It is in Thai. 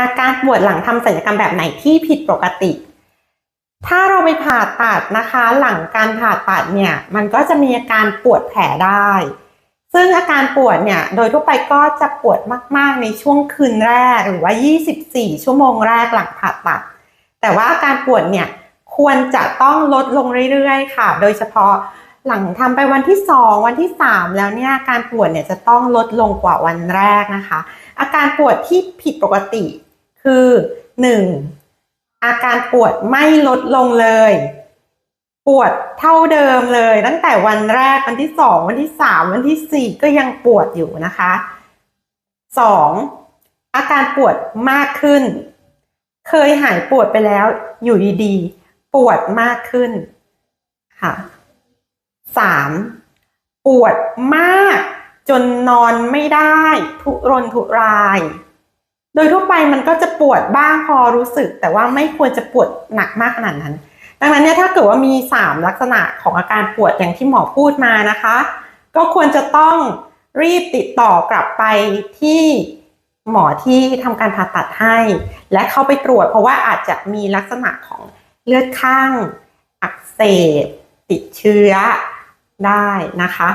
อาการปวดหลังทำศัลยกรรมแบบไหนที่ผิดปกติ ถ้าเราไปผ่าตัดนะคะ หลังการผ่าตัดเนี่ย มันก็จะมีอาการปวดแผลได้ ซึ่งอาการปวดเนี่ย โดยทั่วไปก็จะปวดมาก ๆ ในช่วงคืนแรกหรือว่า 24 ชั่วโมงแรกหลังผ่าตัด แต่ว่าอาการปวดเนี่ย ควรจะต้องลดลงเรื่อย ๆ ค่ะ โดยเฉพาะหลังทำไปวันที่ 2 วันที่ 3 แล้วเนี่ยอาการปวดเนี่ยจะต้องลดลงกว่าวันแรกนะคะ อาการปวดที่ผิดปกติ คือ 1. อาการปวดไม่ลดลงเลย ปวดเท่าเดิมเลย ตั้งแต่วันแรกวันที่ 2 วันที่ 3 วันทีสี่ 4 ก็ยังปวดอยู่นะคะ 2. อาการปวดมากขึ้น เคยหายปวดไปแล้ว อยู่ดีๆปวดมากขึ้นค่ะสามปวดมากจนนอนไม่ได้ ทุรนทุราย โดยทั่วไปมันก็จะปวดบ้างพอรู้สึก แต่ว่าไม่ควรจะปวดหนักมากขนาดนั้น ดังนั้นเนี่ยถ้าเกิดว่ามีสามลักษณะของอาการปวดอย่างที่หมอพูดมานะคะ ก็ควรจะต้องรีบติดต่อกลับไปที่หมอที่ทำการผ่าตัดให้ และเข้าไปตรวจเพราะว่าอาจจะมีลักษณะของเลือดข้าง อักเสบ ติดเชื้อได้นะคะ